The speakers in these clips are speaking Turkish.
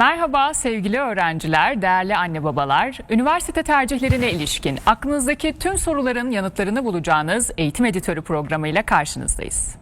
Merhaba sevgili öğrenciler, değerli anne babalar. Üniversite tercihlerine ilişkin aklınızdaki tüm soruların yanıtlarını bulacağınız Eğitim Editörü programıyla karşınızdayız.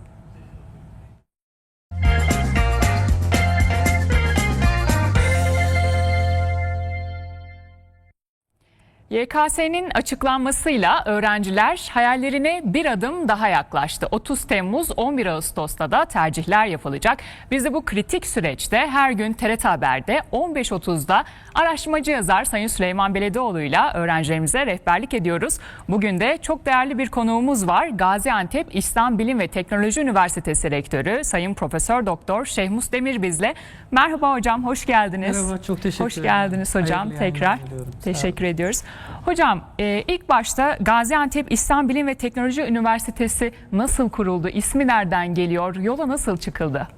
YKS'nin açıklanmasıyla öğrenciler hayallerine bir adım daha yaklaştı. 30 Temmuz 11 Ağustos'ta da tercihler yapılacak. Biz de bu kritik süreçte her gün TRT Haber'de 15.30'da araştırmacı yazar Sayın Süleyman Beledioğlu'yla öğrencilerimize rehberlik ediyoruz. Bugün de çok değerli bir konuğumuz var. Gaziantep İslam Bilim ve Teknoloji Üniversitesi Rektörü Sayın Profesör Doktor Şehmus Demir bizle. Merhaba hocam, hoş geldiniz. Merhaba, çok teşekkür Hoş ederim. geldiniz hocam Hayırlı tekrar. Teşekkür ediyoruz. Hocam e, ilk başta Gaziantep İslam Bilim ve Teknoloji Üniversitesi nasıl kuruldu? İsmi nereden geliyor? Yola nasıl çıkıldı?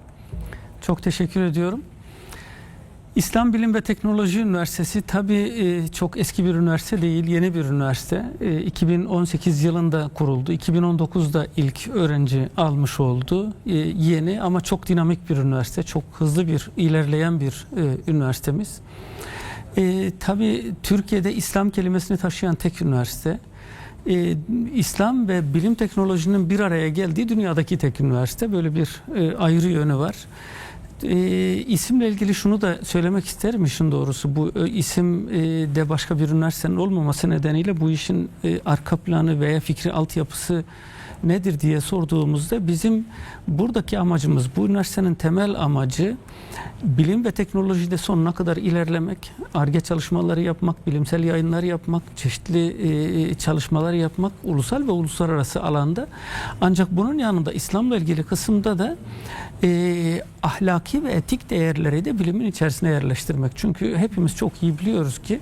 Çok teşekkür ediyorum. İslam Bilim ve Teknoloji Üniversitesi tabii e, çok eski bir üniversite değil, yeni bir üniversite. E, 2018 yılında kuruldu. 2019'da ilk öğrenci almış oldu. E, Yeni ama çok dinamik bir üniversite, çok hızlı bir ilerleyen bir e, üniversitemiz. E, tabii Türkiye'de İslam kelimesini taşıyan tek üniversite. E, İslam ve bilim teknolojinin bir araya geldiği dünyadaki tek üniversite. Böyle bir e, ayrı yönü var. E, isimle ilgili şunu da söylemek isterim işin doğrusu. Bu e, isim e, de başka bir üniversitenin olmaması nedeniyle bu işin e, arka planı veya fikri altyapısı nedir diye sorduğumuzda bizim buradaki amacımız, bu üniversitenin temel amacı bilim ve teknolojide sonuna kadar ilerlemek, ARGE çalışmaları yapmak, bilimsel yayınlar yapmak, çeşitli e, çalışmalar yapmak ulusal ve uluslararası alanda. Ancak bunun yanında İslam'la ilgili kısımda da e, ahlaki ve etik değerleri de bilimin içerisine yerleştirmek. Çünkü hepimiz çok iyi biliyoruz ki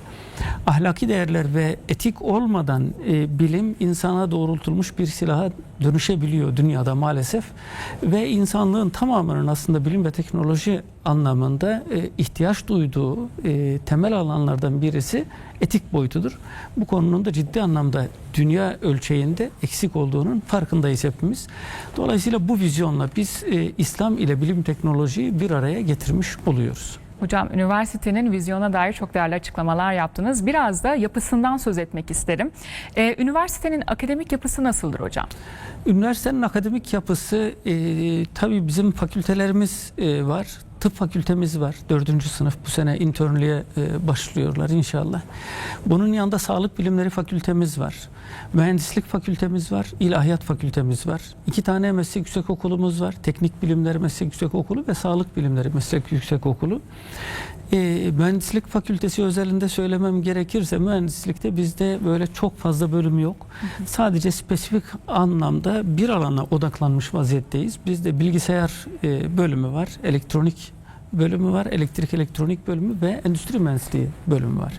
ahlaki değerler ve etik olmadan e, bilim insana doğrultulmuş bir silaha dönüşebiliyor dünyada maalesef. Ve insanlığın tamamının aslında bilim ve teknoloji anlamında e, ihtiyaç duyduğu e, temel alanlardan birisi etik boyutudur. Bu konunun da ciddi anlamda dünya ölçeğinde eksik olduğunun farkındayız hepimiz. Dolayısıyla bu vizyonla biz e, İslam ile bilim teknolojiyi bir araya getirmiş oluyoruz. Hocam üniversitenin vizyona dair çok değerli açıklamalar yaptınız. Biraz da yapısından söz etmek isterim. E, üniversitenin akademik yapısı nasıldır hocam? Üniversitenin akademik yapısı e, tabii bizim fakültelerimiz e, var. Tıp fakültemiz var. Dördüncü sınıf bu sene internliğe e, başlıyorlar inşallah. Bunun yanında sağlık bilimleri fakültemiz var. Mühendislik fakültemiz var. ilahiyat fakültemiz var. İki tane meslek yüksek okulumuz var. Teknik bilimler meslek yüksek okulu ve sağlık bilimleri meslek yüksek okulu. E, mühendislik fakültesi özelinde söylemem gerekirse mühendislikte bizde böyle çok fazla bölüm yok. Sadece spesifik anlamda bir alana odaklanmış vaziyetteyiz. Bizde bilgisayar e, bölümü var, elektronik bölümü var, elektrik elektronik bölümü ve endüstri mühendisliği bölümü var.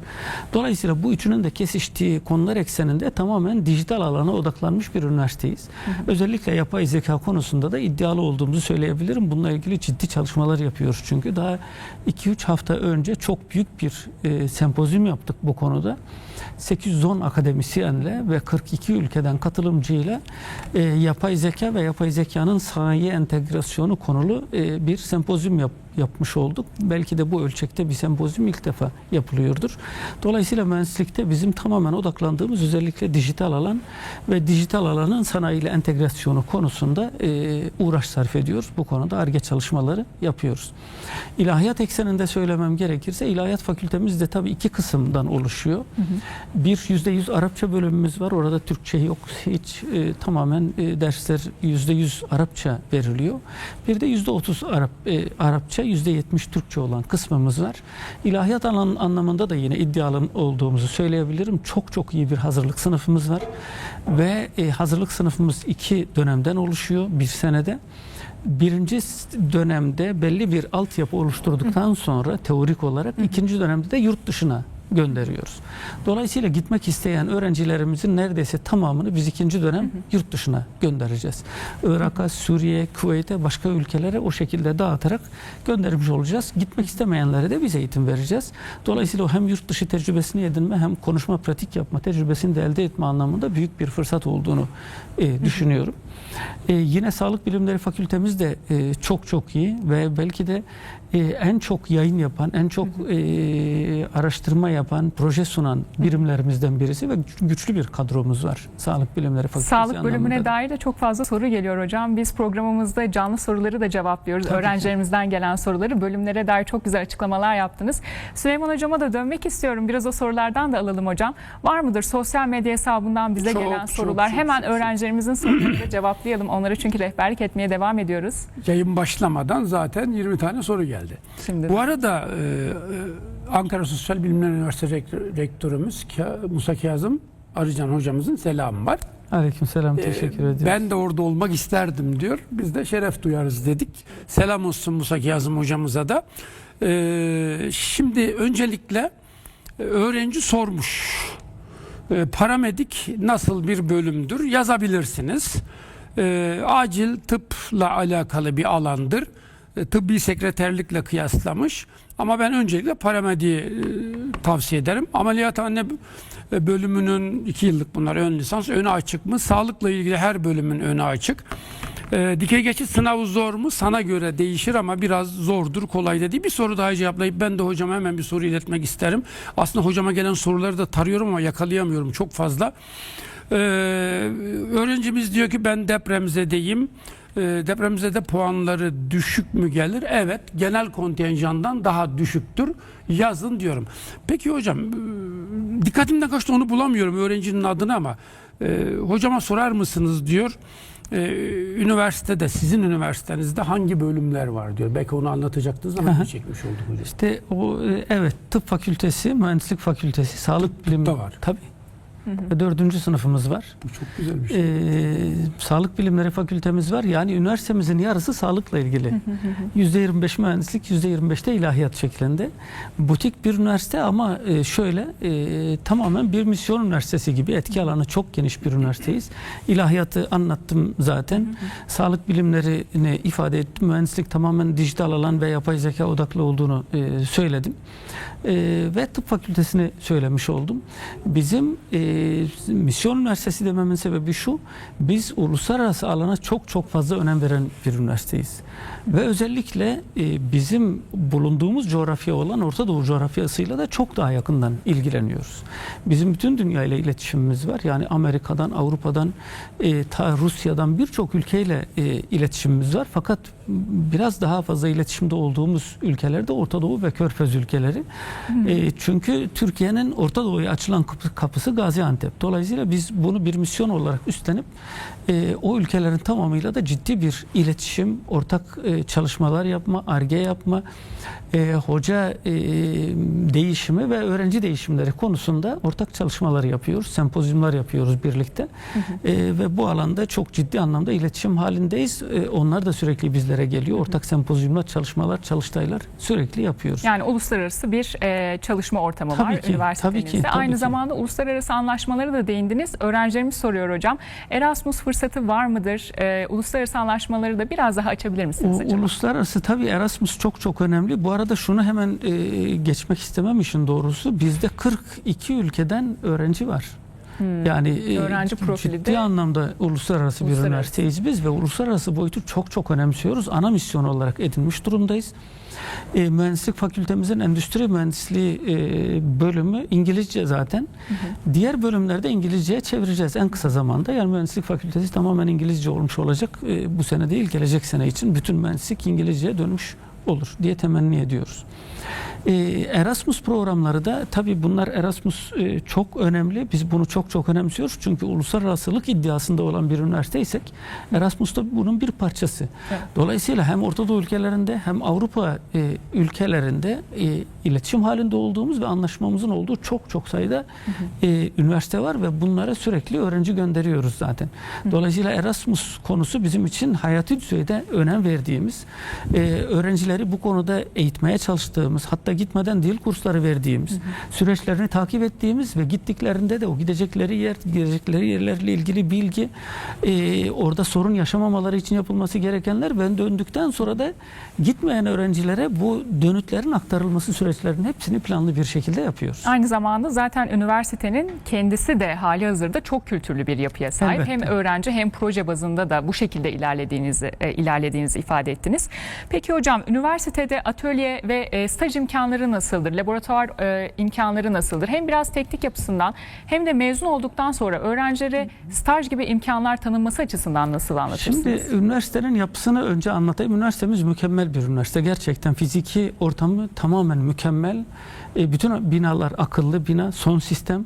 Dolayısıyla bu üçünün de kesiştiği konular ekseninde tamamen dijital alana odaklanmış bir üniversiteyiz. Özellikle yapay zeka konusunda da iddialı olduğumuzu söyleyebilirim. Bununla ilgili ciddi çalışmalar yapıyoruz çünkü daha 2-3 hafta önce çok büyük bir e, sempozyum yaptık bu konuda. 810 akademisyenle ve 42 ülkeden katılımcıyla e, yapay zeka ve yapay zekanın sanayi entegrasyonu konulu e, bir sempozyum yap, yapmış olduk. Belki de bu ölçekte bir sempozyum ilk defa yapılıyordur. Dolayısıyla mühendislikte bizim tamamen odaklandığımız özellikle dijital alan ve dijital alanın sanayiyle entegrasyonu konusunda e, uğraş sarf ediyoruz. Bu konuda ARGE çalışmaları yapıyoruz. İlahiyat ekseninde söylemem gerekirse ilahiyat fakültemiz de tabii iki kısımdan oluşuyor. Bir yüzde yüz Arapça bölümümüz var. Orada Türkçe yok. Hiç e, tamamen e, dersler yüzde yüz Arapça veriliyor. Bir de yüzde otuz Arap, e, Arapça, yüzde yetmiş Türkçe olan kısmımız var. İlahiyat alan anlamında da yine iddialı olduğumuzu söyleyebilirim. Çok çok iyi bir hazırlık sınıfımız var. Ve e, hazırlık sınıfımız iki dönemden oluşuyor. Bir senede. Birinci dönemde belli bir altyapı oluşturduktan sonra teorik olarak ikinci dönemde de yurt dışına gönderiyoruz. Dolayısıyla gitmek isteyen öğrencilerimizin neredeyse tamamını biz ikinci dönem yurt dışına göndereceğiz. Irak'a, Suriye, Kuveyt'e, başka ülkelere o şekilde dağıtarak göndermiş olacağız. Gitmek istemeyenlere de biz eğitim vereceğiz. Dolayısıyla o hem yurt dışı tecrübesini edinme hem konuşma, pratik yapma tecrübesini de elde etme anlamında büyük bir fırsat olduğunu e, düşünüyorum. E, yine Sağlık Bilimleri Fakültemiz de e, çok çok iyi ve belki de e, en çok yayın yapan, en çok e, araştırma yapan, proje sunan birimlerimizden birisi ve güç- güçlü bir kadromuz var. Sağlık Bilimleri Fakültesi Sağlık bölümüne da. dair de çok fazla soru geliyor hocam. Biz programımızda canlı soruları da cevaplıyoruz. Tabii ki. Öğrencilerimizden gelen soruları bölümlere dair çok güzel açıklamalar yaptınız. Süleyman hocama da dönmek istiyorum. Biraz o sorulardan da alalım hocam. Var mıdır sosyal medya hesabından bize Çok, gelen çok, sorular? çok, Hemen çok. öğrencilerimizin sorularını da cevaplayalım. Onlara çünkü rehberlik etmeye devam ediyoruz. Yayın başlamadan zaten 20 tane soru geldi. Şimdi Bu arada e, e, Ankara Sosyal Bilimler Üniversitesi rektör- Rektörümüz Musa Kazım Arıcan hocamızın selamı var. Aleykümselam, Ee, teşekkür ediyorum. Ben de orada olmak isterdim diyor. Biz de şeref duyarız dedik. Selam olsun Musa Kazım hocamıza da. Ee, şimdi öncelikle e, öğrenci sormuş. Ee, paramedik nasıl bir bölümdür? Yazabilirsiniz. Ee, acil tıpla alakalı bir alandır. Ee, tıbbi sekreterlikle kıyaslamış. Ama ben öncelikle paramediği e, tavsiye ederim. Ameliyathane e, bölümünün iki yıllık bunlar ön lisans önü açık mı? Sağlıkla ilgili her bölümün önü açık. Ee, dikey geçit sınavı zor mu? Sana göre değişir ama biraz zordur, kolay da değil. Bir soru daha cevaplayıp ben de hocama hemen bir soru iletmek isterim. Aslında hocama gelen soruları da tarıyorum ama yakalayamıyorum çok fazla. Ee, öğrencimiz diyor ki ben depremzedeyim. Ee, depremzede puanları düşük mü gelir? Evet, genel kontenjandan daha düşüktür. Yazın diyorum. Peki hocam, e, dikkatimden kaçtı onu bulamıyorum öğrencinin adını ama e, hocama sorar mısınız diyor. Ee, üniversitede, sizin üniversitenizde hangi bölümler var diyor. Belki onu anlatacaktınız ama bir çekmiş olduk hocam. İşte o e, evet tıp fakültesi, mühendislik fakültesi, sağlık bilimi Da var. Tabii. Ve dördüncü sınıfımız var. Bu çok güzel bir şey. Ee, sağlık bilimleri fakültemiz var. Yani üniversitemizin yarısı sağlıkla ilgili. %25 mühendislik, %25 de ilahiyat şeklinde. Butik bir üniversite ama e, şöyle e, tamamen bir misyon üniversitesi gibi etki alanı çok geniş bir üniversiteyiz. İlahiyatı anlattım zaten. Sağlık bilimlerini ifade ettim. Mühendislik tamamen dijital alan ve yapay zeka odaklı olduğunu e, söyledim. E, ve tıp fakültesini söylemiş oldum. Bizim e, misyon üniversitesi dememin sebebi şu. Biz uluslararası alana çok çok fazla önem veren bir üniversiteyiz. Ve özellikle e, bizim bulunduğumuz coğrafya olan Orta Doğu coğrafyasıyla da çok daha yakından ilgileniyoruz. Bizim bütün dünya ile iletişimimiz var. Yani Amerika'dan, Avrupa'dan, e, ta Rusya'dan birçok ülkeyle e, iletişimimiz var. Fakat biraz daha fazla iletişimde olduğumuz ülkeler de Orta Doğu ve Körfez ülkeleri. E, çünkü Türkiye'nin Orta Doğu'ya açılan kapı- kapısı Gaziantep. Dolayısıyla biz bunu bir misyon olarak üstlenip e, o ülkelerin tamamıyla da ciddi bir iletişim, ortak e, çalışmalar yapma, arge yapma, e, hoca e, değişimi ve öğrenci değişimleri konusunda ortak çalışmalar yapıyoruz, sempozyumlar yapıyoruz birlikte E, ve bu alanda çok ciddi anlamda iletişim halindeyiz. E, onlar da sürekli bizlere geliyor. Ortak sempozyumlar, çalışmalar, çalıştaylar sürekli yapıyoruz. Yani uluslararası bir e, çalışma ortamı Tabii var ki, üniversitenizde. tabii ki, tabii Aynı ki. zamanda uluslararası anlaşmalara da değindiniz. Öğrencilerimiz soruyor hocam. Erasmus fırsatı var mıdır? E, uluslararası anlaşmaları da biraz daha açabilir misiniz U- acaba? uluslararası tabii Erasmus çok çok önemli. Bu arada şunu hemen e, geçmek istemem işin doğrusu. Bizde 42 ülkeden öğrenci var. Hmm. Yani e, Öğrenci profili ciddi de- anlamda uluslararası bir Uluslararası. üniversiteyiz biz ve uluslararası boyutu çok çok önemsiyoruz. Ana misyon olarak edinmiş durumdayız. E, mühendislik fakültemizin endüstri mühendisliği e, bölümü İngilizce zaten. Diğer bölümlerde İngilizceye çevireceğiz en kısa zamanda. Yani mühendislik fakültesi tamamen İngilizce olmuş olacak. E, bu sene değil gelecek sene için bütün mühendislik İngilizceye dönmüş olur diye temenni ediyoruz. E, Erasmus programları da tabii bunlar Erasmus e, çok önemli. Biz bunu çok çok önemsiyoruz. Çünkü uluslararasılık iddiasında olan bir üniversiteysek Erasmus da bunun bir parçası. Evet. Dolayısıyla hem Orta Doğu ülkelerinde hem Avrupa e, ülkelerinde e, iletişim halinde olduğumuz ve anlaşmamızın olduğu çok çok sayıda e, üniversite var ve bunlara sürekli öğrenci gönderiyoruz zaten. Dolayısıyla Erasmus konusu bizim için hayati düzeyde önem verdiğimiz, e, öğrencileri bu konuda eğitmeye çalıştığımız, hatta gitmeden dil kursları verdiğimiz, süreçlerini takip ettiğimiz ve gittiklerinde de o gidecekleri yer, gidecekleri yerlerle ilgili bilgi, e, orada sorun yaşamamaları için yapılması gerekenler ve döndükten sonra da gitmeyen öğrencilere bu dönütlerin aktarılması süreç derslerin hepsini planlı bir şekilde yapıyoruz. Aynı zamanda zaten üniversitenin kendisi de hali hazırda çok kültürlü bir yapıya sahip. Elbette. Hem öğrenci hem proje bazında da bu şekilde ilerlediğinizi e, ilerlediğinizi ifade ettiniz. Peki hocam üniversitede atölye ve e, staj imkanları nasıldır? Laboratuvar e, imkanları nasıldır? Hem biraz teknik yapısından hem de mezun olduktan sonra öğrencilere staj gibi imkanlar tanınması açısından nasıl anlatırsınız? Şimdi üniversitenin yapısını önce anlatayım. Üniversitemiz mükemmel bir üniversite. Gerçekten fiziki ortamı tamamen mükemmel. E, bütün binalar akıllı bina, son sistem.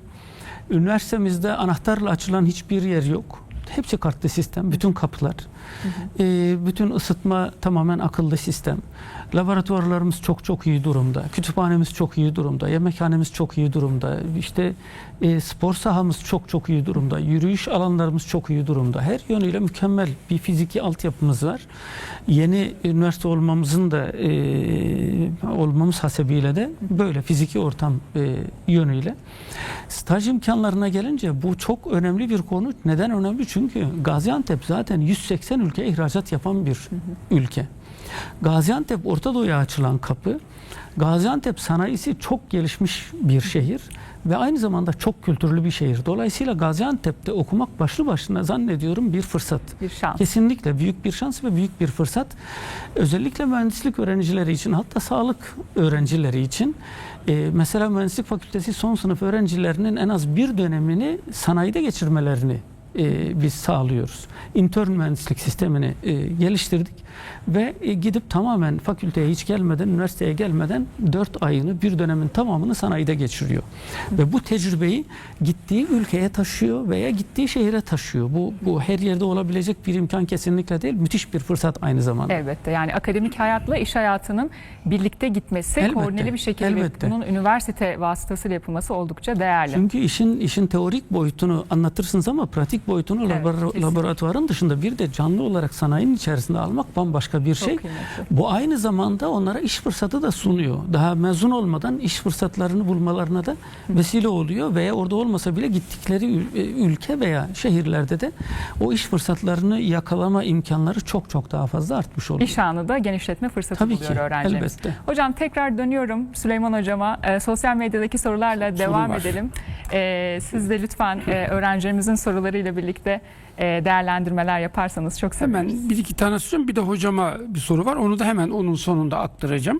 Üniversitemizde anahtarla açılan hiçbir yer yok. Hepsi kartlı sistem, bütün kapılar. E, bütün ısıtma tamamen akıllı sistem. Laboratuvarlarımız çok çok iyi durumda. Kütüphanemiz çok iyi durumda. Yemekhanemiz çok iyi durumda. İşte e, spor sahamız çok çok iyi durumda. Yürüyüş alanlarımız çok iyi durumda. Her yönüyle mükemmel bir fiziki altyapımız var. Yeni üniversite olmamızın da e, olmamız hasebiyle de böyle fiziki ortam e, yönüyle. Staj imkanlarına gelince bu çok önemli bir konu. Neden önemli? Çünkü Gaziantep zaten 180 ülke ihracat yapan bir ülke. Gaziantep Orta Doğu'ya açılan kapı. Gaziantep sanayisi çok gelişmiş bir şehir ve aynı zamanda çok kültürlü bir şehir. Dolayısıyla Gaziantep'te okumak başlı başına zannediyorum bir fırsat. bir şans. Kesinlikle büyük bir şans ve büyük bir fırsat. Özellikle mühendislik öğrencileri için hatta sağlık öğrencileri için e, mesela mühendislik fakültesi son sınıf öğrencilerinin en az bir dönemini sanayide geçirmelerini e, biz sağlıyoruz. İntern mühendislik sistemini e, geliştirdik ve e, gidip tamamen fakülteye hiç gelmeden, üniversiteye gelmeden 4 ayını, bir dönemin tamamını sanayide geçiriyor. Ve bu tecrübeyi gittiği ülkeye taşıyor veya gittiği şehire taşıyor. Bu, bu her yerde olabilecek bir imkan kesinlikle değil, müthiş bir fırsat aynı zamanda. Elbette yani akademik hayatla iş hayatının birlikte gitmesi Elbette, koordineli bir şekilde elbette. bunun üniversite vasıtasıyla yapılması oldukça değerli. Çünkü işin işin teorik boyutunu anlatırsınız ama pratik boyutunu Evet, labora- kesinlikle. laboratuvarın dışında bir de canlı olarak sanayinin içerisinde almak bambaşka bir şey. Bu aynı zamanda onlara iş fırsatı da sunuyor. Daha mezun olmadan iş fırsatlarını bulmalarına da vesile oluyor veya orada olmasa bile gittikleri e, ülke veya şehirlerde de o iş fırsatlarını yakalama imkanları çok çok daha fazla artmış oluyor. İş anı da genişletme fırsatı Tabii buluyor ki, elbette. Hocam tekrar dönüyorum Süleyman Hocama. Ee, sosyal medyadaki sorularla devam var. edelim. Ee, siz de lütfen e, öğrencilerimizin sorularıyla birlikte e, değerlendirmeler yaparsanız çok seviniriz. Hemen bir iki tane soracağım. Bir de hocama bir soru var. Onu da hemen onun sonunda aktaracağım.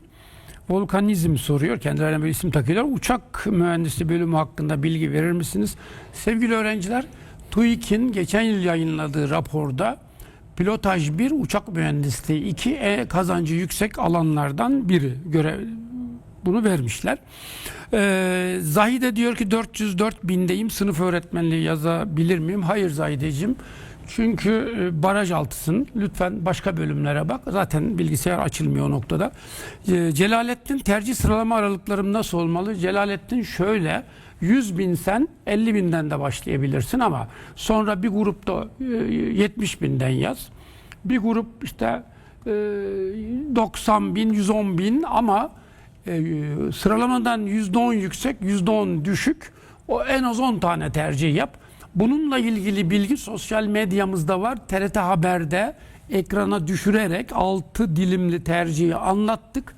Volkanizm soruyor. Kendilerine bir isim takıyorlar. Uçak mühendisliği bölümü hakkında bilgi verir misiniz? Sevgili öğrenciler, TÜİK'in geçen yıl yayınladığı raporda pilotaj 1, uçak mühendisliği 2 e, kazancı yüksek alanlardan biri görev bunu vermişler. Ee, Zahide diyor ki 404 bindeyim sınıf öğretmenliği yazabilir miyim? Hayır Zahideciğim. Çünkü e, baraj altısın. Lütfen başka bölümlere bak. Zaten bilgisayar açılmıyor o noktada. Ee, Celalettin tercih sıralama aralıklarım nasıl olmalı? Celalettin şöyle 100 bin sen 50 binden de başlayabilirsin ama sonra bir grupta e, 70 binden yaz. Bir grup işte e, 90 bin, 110 bin ama e, sıralamadan %10 yüksek, %10 düşük. O en az 10 tane tercih yap. Bununla ilgili bilgi sosyal medyamızda var. TRT Haber'de ekrana düşürerek 6 dilimli tercihi anlattık.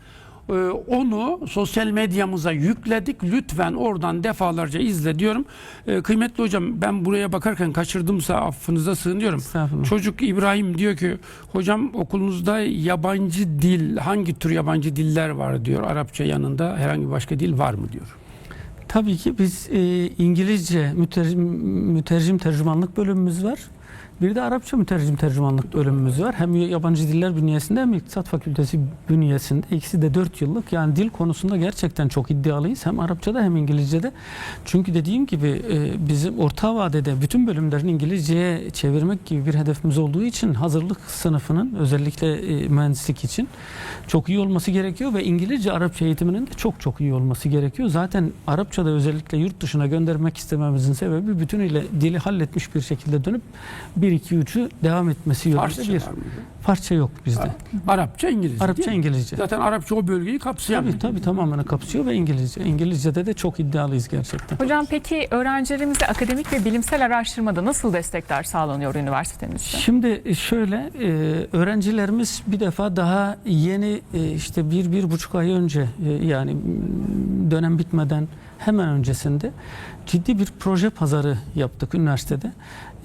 Ee, Onu sosyal medyamıza yükledik. Lütfen oradan defalarca izle diyorum. Ee, Kıymetli hocam ben buraya bakarken kaçırdımsa affınıza sığınıyorum. Çocuk İbrahim diyor ki hocam okulunuzda yabancı dil hangi tür yabancı diller var diyor. Arapça yanında herhangi başka dil var mı diyor. Tabii ki biz e, İngilizce mütercim, mütercim tercümanlık bölümümüz var. Bir de Arapça mütercim tercümanlık bölümümüz var. Hem yabancı diller bünyesinde hem İktisat Fakültesi bünyesinde. İkisi de 4 yıllık. Yani dil konusunda gerçekten çok iddialıyız. Hem Arapçada hem İngilizce'de. Çünkü dediğim gibi e, bizim orta vadede bütün bölümlerin İngilizceye çevirmek gibi bir hedefimiz olduğu için hazırlık sınıfının özellikle e, mühendislik için çok iyi olması gerekiyor ve İngilizce Arapça eğitiminin de çok çok iyi olması gerekiyor. Zaten Arapçada özellikle yurt dışına göndermek istememizin sebebi bütünüyle dili halletmiş bir şekilde dönüp 1 2 3'ü devam etmesi yolunda Farsça bir var mıydı? parça yok bizde. Arapça, İngilizce Arapça? İngilizce. Zaten Arapça o bölgeyi kapsayan Tabii tabii tamamını kapsıyor ve İngilizce. İngilizce'de de çok iddialıyız gerçekten. Hocam peki öğrencilerimize akademik ve bilimsel araştırmada nasıl destekler sağlanıyor üniversitemizde? Şimdi şöyle e, öğrencilerimiz bir defa daha yeni e, işte bir bir buçuk ay önce e, yani dönem bitmeden hemen öncesinde ciddi bir proje pazarı yaptık üniversitede.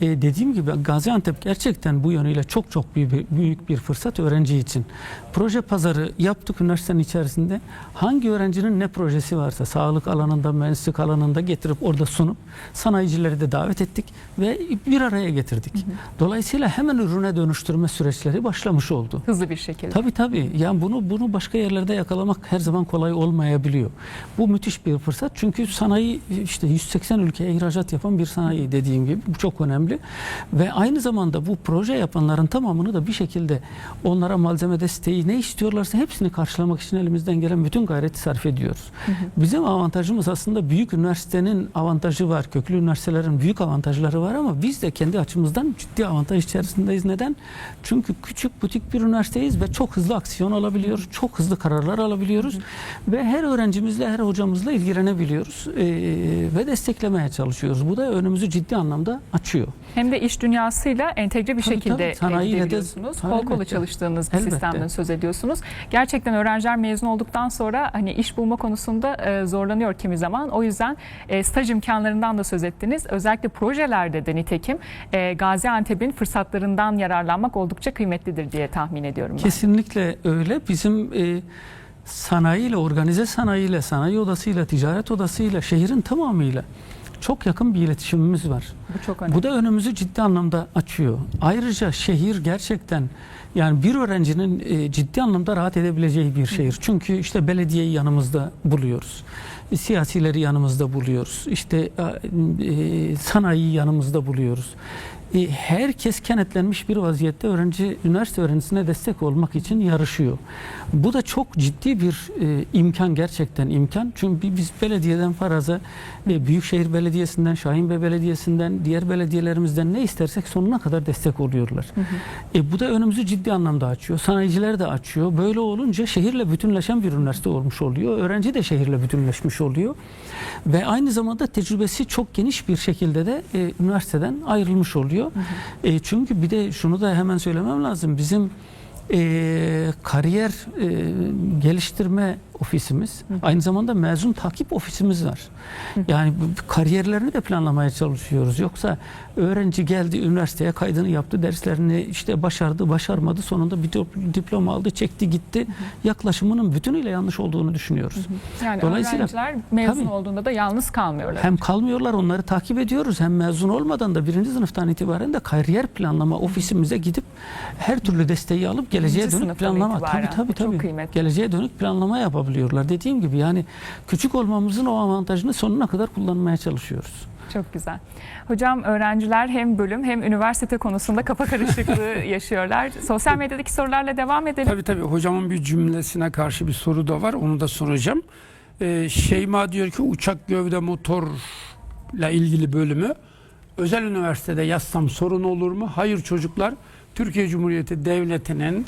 E, dediğim gibi Gaziantep gerçekten bu yönüyle çok çok büyük bir, büyük bir fırsat öğrenci için. Proje pazarı yaptık üniversitenin içerisinde. Hangi öğrencinin ne projesi varsa sağlık alanında, mühendislik alanında getirip orada sunup sanayicileri de davet ettik ve bir araya getirdik. Dolayısıyla hemen ürüne dönüştürme süreçleri başlamış oldu. Hızlı bir şekilde. Tabii tabii. Yani bunu bunu başka yerlerde yakalamak her zaman kolay olmayabiliyor. Bu müthiş bir fırsat. Çünkü sanayi işte 180 ülkeye ihracat yapan bir sanayi dediğim gibi bu çok önemli. Ve aynı zamanda bu proje yapanların tamamını da bir şekilde onlara malzeme desteği ne istiyorlarsa hepsini karşılamak için elimizden gelen bütün gayreti sarf ediyoruz. Bizim avantajımız aslında büyük üniversitenin avantajı var. Köklü üniversitelerin büyük avantajları var ama biz de kendi açımızdan ciddi avantaj içerisindeyiz. Neden? Çünkü küçük butik bir üniversiteyiz ve çok hızlı aksiyon alabiliyoruz. Çok hızlı kararlar alabiliyoruz. Ve her öğrencimizle, her hocamızla ilgilenebiliyoruz. Ee, ve desteklemeye çalışıyoruz. Bu da önümüzü ciddi anlamda açıyor. Hem de iş dünyasıyla entegre bir Tabii, şekilde tabii. De- gidebiliyorsunuz. Tabii, Kol kola çalıştığınız bir Elbette. sistemden söz ediyorsunuz. Gerçekten öğrenciler mezun olduktan sonra hani iş bulma konusunda e, zorlanıyor kimi zaman. O yüzden e, staj imkanlarından da söz ettiniz. Özellikle projelerde de nitekim e, Gaziantep'in fırsatlarından yararlanmak oldukça kıymetlidir diye tahmin ediyorum ben. Kesinlikle öyle. Bizim e, sanayiyle, organize sanayiyle, sanayi odasıyla, ticaret odasıyla, şehrin tamamıyla çok yakın bir iletişimimiz var. Bu çok önemli. Bu da önümüzü ciddi anlamda açıyor. Ayrıca şehir gerçekten yani bir öğrencinin e, ciddi anlamda rahat edebileceği bir şehir. Çünkü işte belediyeyi yanımızda buluyoruz. E, Siyasileri yanımızda buluyoruz. İşte e, sanayiyi yanımızda buluyoruz. E, herkes kenetlenmiş bir vaziyette öğrenci üniversite öğrencisine destek olmak için yarışıyor. Bu da çok ciddi bir e, imkan gerçekten imkan. Çünkü bi- biz belediyeden faraza e, Büyükşehir Belediyesi'nden, Şahinbey Belediyesi'nden, diğer belediyelerimizden ne istersek sonuna kadar destek oluyorlar. E, bu da önümüzü ciddi anlamda açıyor. Sanayiciler de açıyor. Böyle olunca şehirle bütünleşen bir üniversite olmuş oluyor. Öğrenci de şehirle bütünleşmiş oluyor. Ve aynı zamanda tecrübesi çok geniş bir şekilde de e, üniversiteden ayrılmış oluyor. E, çünkü bir de şunu da hemen söylemem lazım. Bizim e, kariyer e, geliştirme ofisimiz aynı zamanda mezun takip ofisimiz var. Yani bu- kariyerlerini de planlamaya çalışıyoruz. Yoksa öğrenci geldi üniversiteye kaydını yaptı, derslerini işte başardı, başarmadı, sonunda bir dip- diploma aldı, çekti gitti. Yaklaşımının bütünüyle yanlış olduğunu düşünüyoruz. Yani Dolayısıyla- öğrenciler mezun Tabii. olduğunda da yalnız kalmıyorlar. Hem kalmıyorlar onları takip ediyoruz hem mezun olmadan da birinci sınıftan itibaren de kariyer planlama ofisimize gidip her türlü desteği alıp geleceğe dönük planlama tabii tabii tabii geleceğe dönük planlama yapabiliyorlar. Dediğim gibi yani küçük olmamızın o avantajını sonuna kadar kullanmaya çalışıyoruz. Çok güzel. Hocam öğrenciler hem bölüm hem üniversite konusunda kafa karışıklığı yaşıyorlar. Sosyal medyadaki sorularla devam edelim. Tabii tabii hocamın bir cümlesine karşı bir soru da var. Onu da soracağım. Ee, Şeyma diyor ki uçak gövde motorla ilgili bölümü özel üniversitede yazsam sorun olur mu? Hayır çocuklar. Türkiye Cumhuriyeti Devleti'nin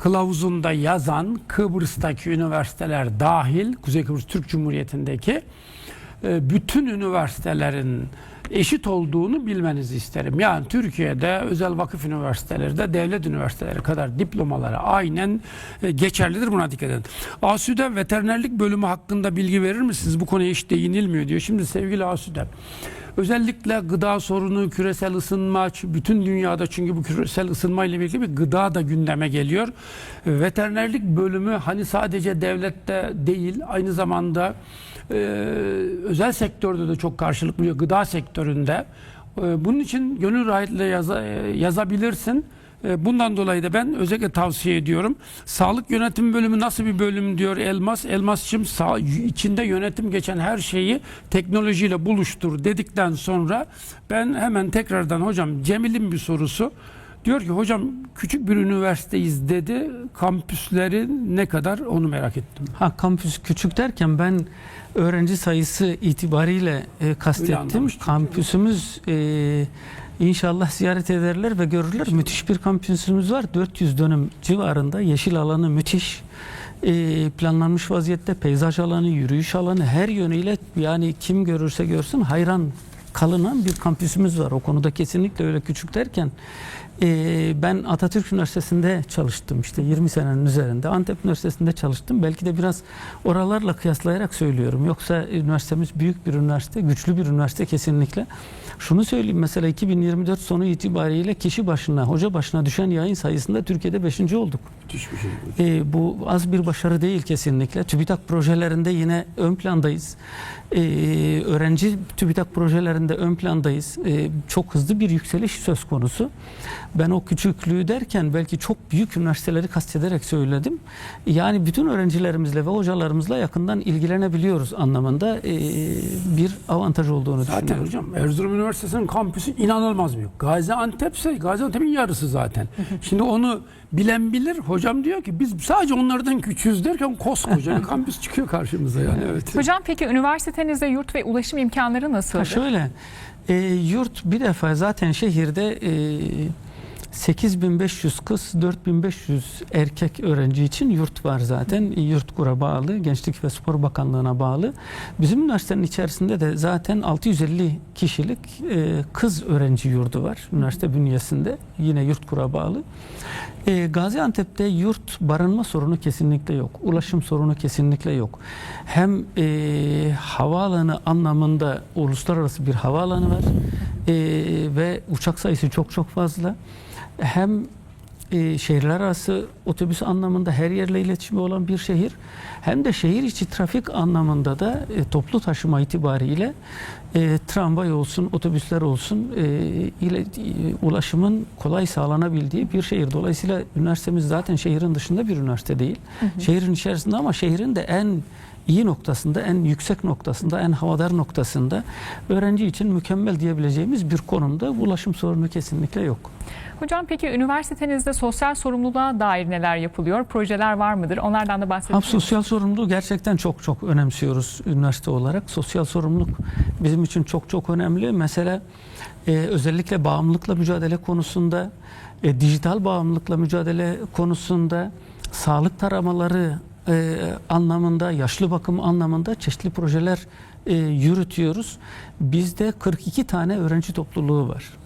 kılavuzunda yazan Kıbrıs'taki üniversiteler dahil Kuzey Kıbrıs Türk Cumhuriyeti'ndeki e, bütün üniversitelerin eşit olduğunu bilmenizi isterim. Yani Türkiye'de özel vakıf üniversiteleri de devlet üniversiteleri kadar diplomaları aynen e, geçerlidir. Buna dikkat edin. Asude veterinerlik bölümü hakkında bilgi verir misiniz? Bu konuya hiç değinilmiyor diyor. Şimdi sevgili Asude özellikle gıda sorunu, küresel ısınma, bütün dünyada çünkü bu küresel ısınma ile birlikte bir gıda da gündeme geliyor. Veterinerlik bölümü hani sadece devlette değil aynı zamanda e, özel sektörde de çok karşılık buluyor. Gıda sektöründe. E, bunun için gönül rahatlığıyla yaza- e, yazabilirsin. E, Bundan dolayı da ben özellikle tavsiye ediyorum. Sağlık yönetim bölümü nasıl bir bölüm diyor Elmas. Elmasçım sağ, içinde yönetim geçen her şeyi teknolojiyle buluştur dedikten sonra ben hemen tekrardan hocam Cemil'in bir sorusu. Diyor ki hocam küçük bir üniversiteyiz dedi. Kampüsleri ne kadar onu merak ettim. Ha kampüs küçük derken ben öğrenci sayısı itibariyle e, kastettim. Kampüsümüz e, İnşallah ziyaret ederler ve görürler. Müthiş bir kampüsümüz var. 400 dönüm civarında yeşil alanı müthiş. Ee, planlanmış vaziyette peyzaj alanı, yürüyüş alanı her yönüyle yani kim görürse görsün hayran kalınan bir kampüsümüz var. O konuda kesinlikle öyle küçük derken ee, ben Atatürk Üniversitesi'nde çalıştım işte 20 senenin üzerinde. Antep Üniversitesi'nde çalıştım. Belki de biraz oralarla kıyaslayarak söylüyorum. Yoksa üniversitemiz büyük bir üniversite, güçlü bir üniversite kesinlikle. Şunu söyleyeyim mesela 2024 sonu itibariyle kişi başına, hoca başına düşen yayın sayısında Türkiye'de 5. olduk. Müthiş bir şey. Ee, bu az bir başarı değil kesinlikle. TÜBİTAK projelerinde yine ön plandayız. Ee, öğrenci TÜBİTAK projelerinde ön plandayız. Ee, çok hızlı bir yükseliş söz konusu. Ben o küçüklüğü derken belki çok büyük üniversiteleri kastederek söyledim. Yani bütün öğrencilerimizle ve hocalarımızla yakından ilgilenebiliyoruz anlamında ee, bir avantaj olduğunu Zaten düşünüyorum. hocam Erzurum Üniversitesi'nin kampüsü inanılmaz büyük. Gaziantep ise Gaziantep'in yarısı zaten. Şimdi onu bilen bilir. Hocam diyor ki biz sadece onlardan küçüğüz derken koskoca bir kampüs çıkıyor karşımıza yani. Evet. Hocam peki üniversitenizde yurt ve ulaşım imkanları nasıl? Ha şöyle, e, yurt bir defa zaten şehirde e, 8500 kız, 4500 erkek öğrenci için yurt var zaten. Yurtkura bağlı, Gençlik ve Spor Bakanlığı'na bağlı. Bizim üniversitenin içerisinde de zaten 650 kişilik e, kız öğrenci yurdu var. Üniversite bünyesinde yine Yurtkura bağlı. E, Gaziantep'te yurt barınma sorunu kesinlikle yok. Ulaşım sorunu kesinlikle yok. Hem e, havaalanı anlamında uluslararası bir havaalanı var E, ve uçak sayısı çok çok fazla. Hem e, şehirler arası otobüs anlamında her yerle iletişimi olan bir şehir hem de şehir içi trafik anlamında da e, toplu taşıma itibariyle e, tramvay olsun, otobüsler olsun e, ile e, ulaşımın kolay sağlanabildiği bir şehir. Dolayısıyla üniversitemiz zaten şehrin dışında bir üniversite değil. Şehrin içerisinde ama şehrin de en iyi noktasında, en yüksek noktasında, en havadar noktasında öğrenci için mükemmel diyebileceğimiz bir konumda ulaşım sorunu kesinlikle yok. Hocam peki üniversitenizde sosyal sorumluluğa dair neler yapılıyor? Projeler var mıdır? Onlardan da misiniz? sosyal sorumluluğu gerçekten çok çok önemsiyoruz üniversite olarak. Sosyal sorumluluk bizim için çok çok önemli. Mesela e, özellikle bağımlılıkla mücadele konusunda, e, dijital bağımlılıkla mücadele konusunda, sağlık taramaları e, anlamında, yaşlı bakım anlamında çeşitli projeler e, yürütüyoruz. Bizde 42 tane öğrenci topluluğu var.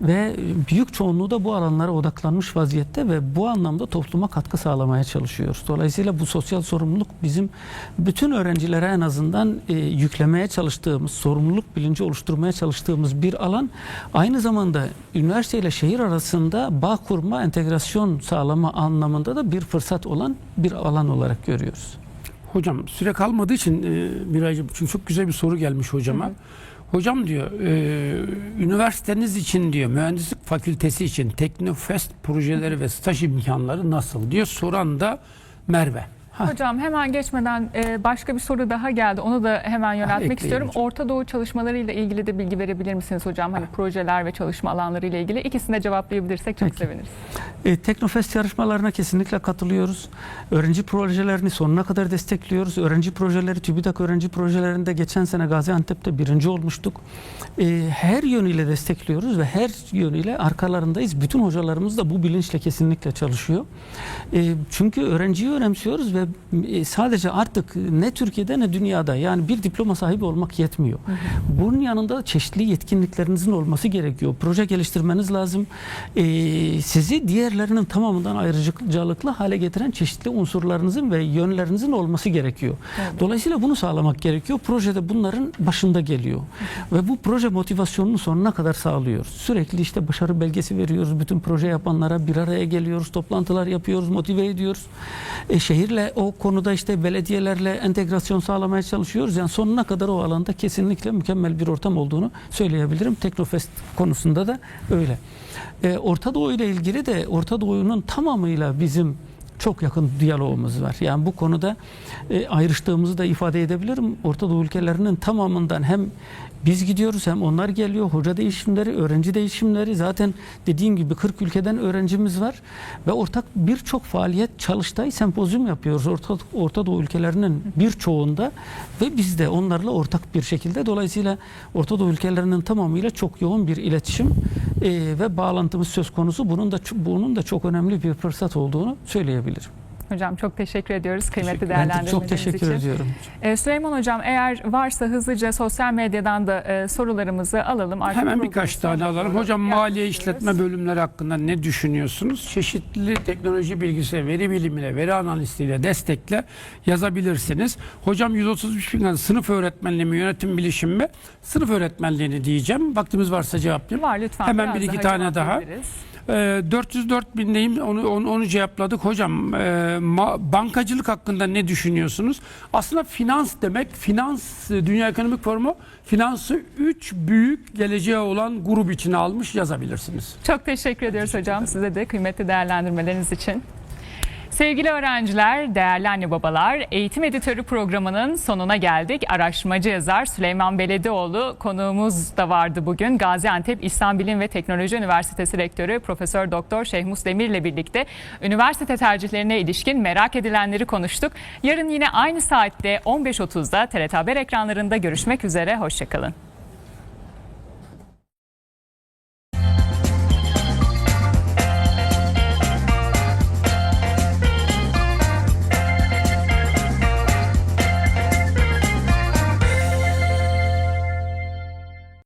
Ve büyük çoğunluğu da bu alanlara odaklanmış vaziyette ve bu anlamda topluma katkı sağlamaya çalışıyoruz. Dolayısıyla bu sosyal sorumluluk bizim bütün öğrencilere en azından e, yüklemeye çalıştığımız, sorumluluk bilinci oluşturmaya çalıştığımız bir alan. Aynı zamanda üniversite ile şehir arasında bağ kurma, entegrasyon sağlama anlamında da bir fırsat olan bir alan olarak görüyoruz. Hocam süre kalmadığı için e, Miraycığım çünkü çok güzel bir soru gelmiş hocama. Hocam diyor e, üniversiteniz için diyor mühendislik fakültesi için Teknofest projeleri ve staj imkanları nasıl diyor soran da Merve. Hocam hemen geçmeden e, başka bir soru daha geldi. Onu da hemen yöneltmek ekleyin istiyorum. hocam. Orta Doğu çalışmalarıyla ilgili de bilgi verebilir misiniz hocam? Hani projeler ve çalışma alanları ile ilgili ikisini de cevaplayabilirsek çok Peki. seviniriz. E, Teknofest yarışmalarına kesinlikle katılıyoruz. Öğrenci projelerini sonuna kadar destekliyoruz. Öğrenci projeleri, TÜBİTAK öğrenci projelerinde geçen sene Gaziantep'te birinci olmuştuk. E, her yönüyle destekliyoruz ve her yönüyle arkalarındayız. Bütün hocalarımız da bu bilinçle kesinlikle çalışıyor. E, çünkü öğrenciyi önemsiyoruz ve sadece artık ne Türkiye'de ne dünyada yani bir diploma sahibi olmak yetmiyor. Bunun yanında çeşitli yetkinliklerinizin olması gerekiyor. Proje geliştirmeniz lazım. E, sizi diğerlerinin tamamından ayrıcalıklı hale getiren çeşitli unsurlarınızın ve yönlerinizin olması gerekiyor. Dolayısıyla bunu sağlamak gerekiyor. Projede bunların başında geliyor. Ve bu proje motivasyonunu sonuna kadar sağlıyoruz. Sürekli işte başarı belgesi veriyoruz. Bütün proje yapanlara bir araya geliyoruz. Toplantılar yapıyoruz. Motive ediyoruz. E, şehirle o konuda işte belediyelerle entegrasyon sağlamaya çalışıyoruz. Yani sonuna kadar o alanda kesinlikle mükemmel bir ortam olduğunu söyleyebilirim. Teknofest konusunda da öyle. E, Orta Doğu ile ilgili de Orta Doğu'nun tamamıyla bizim çok yakın diyalogumuz var. Yani bu konuda e, ayrıştığımızı da ifade edebilirim. Orta Doğu ülkelerinin tamamından hem biz gidiyoruz hem onlar geliyor. Hoca değişimleri, öğrenci değişimleri zaten dediğim gibi 40 ülkeden öğrencimiz var ve ortak birçok faaliyet, çalıştay, sempozyum yapıyoruz Orta, Orta Doğu ülkelerinin birçoğunda ve biz de onlarla ortak bir şekilde dolayısıyla Orta Doğu ülkelerinin tamamıyla çok yoğun bir iletişim e, ve bağlantımız söz konusu. Bunun da bunun da çok önemli bir fırsat olduğunu söyleyebilirim. Hocam çok teşekkür ediyoruz kıymetli de değerlendirmeleriniz çok teşekkür için. ediyorum. Ee, Süleyman Hocam eğer varsa hızlıca sosyal medyadan da e, sorularımızı alalım. Artık Hemen birkaç tane alalım. Hocam maliye işletme bölümleri hakkında ne düşünüyorsunuz? Çeşitli teknoloji bilgisi, veri bilimine, veri analistiyle destekle yazabilirsiniz. Hocam 133 bin sınıf öğretmenliği mi, yönetim bilişim mi? Sınıf öğretmenliğini diyeceğim. Vaktimiz varsa cevaplayayım. Var lütfen. Hemen bir iki tane daha. cevaplayabiliriz. Ee, 404 bindeyim onu, onu, onu cevapladık. Hocam e, ma- bankacılık hakkında ne düşünüyorsunuz? Aslında finans demek, finans Dünya Ekonomik Forumu finansı 3 büyük geleceğe olan grup içine almış yazabilirsiniz. Çok teşekkür ediyoruz hocam size de kıymetli değerlendirmeleriniz için. Sevgili öğrenciler, değerli anne babalar, eğitim editörü programının sonuna geldik. Araştırmacı yazar Süleyman Beledioğlu konuğumuz da vardı bugün. Gaziantep İslam Bilim ve Teknoloji Üniversitesi Rektörü Profesör Doktor Şehmus Demir ile birlikte üniversite tercihlerine ilişkin merak edilenleri konuştuk. Yarın yine aynı saatte 15.30'da TRT Haber ekranlarında görüşmek üzere. Hoşçakalın.